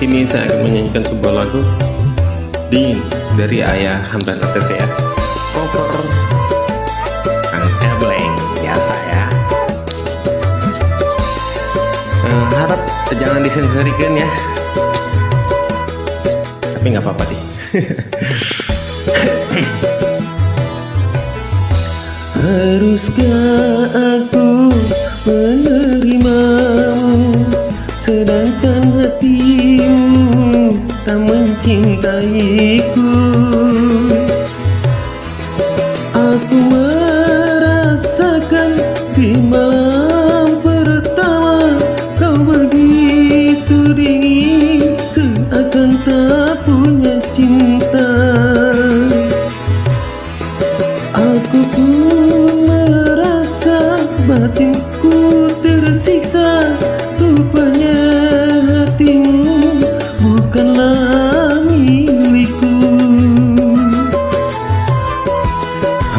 sini saya akan menyanyikan sebuah lagu Ding dari Ayah Hamdan ATT ya. Cover Kang Ebleng biasa ya. Eh, harap jangan disensorikan ya. Tapi nggak apa-apa sih. Haruskah aku menerimamu Sedangkan hatimu tak mencintaiku Aku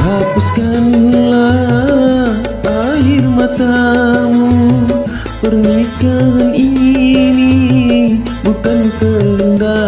Hapuskanlah air matamu. Pernikahan ini bukan kehendakku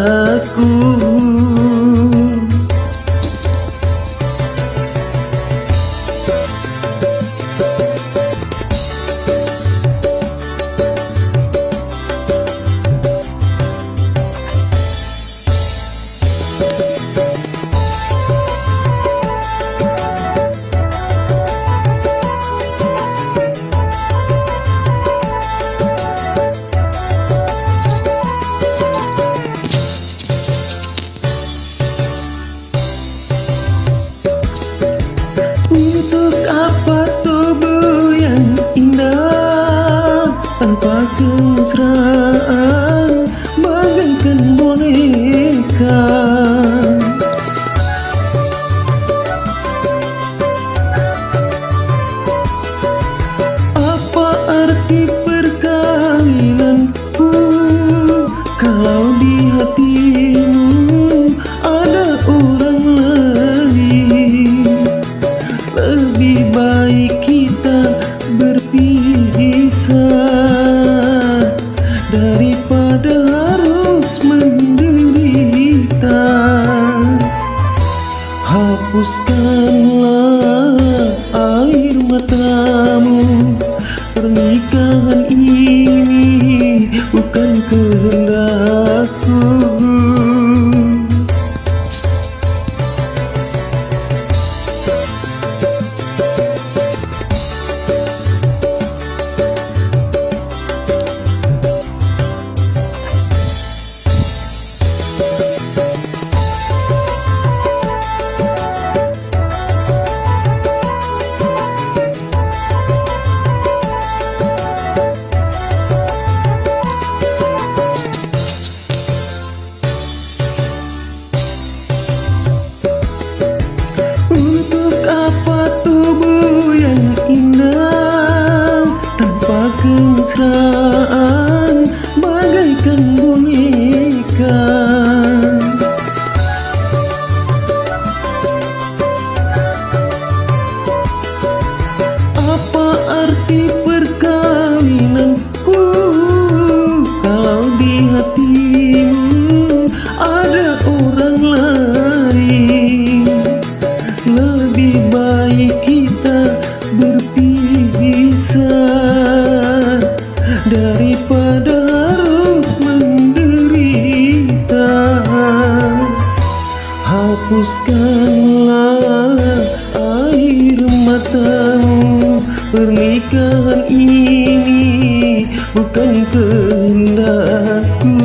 Tanpa kemesraan Bagaikan boneka. Apa arti perkawinanku? Kalau di hatimu ada orang lain lebih baik Hapuskanlah air matamu. Pernikahan ini bukan kehendakku arti perkawinanku Kalau di hatimu ada orang lain lebih baik kita berpisah. Daripada harus menderita. Hapuskanlah air matamu Pernikahan ini bukan kehendakku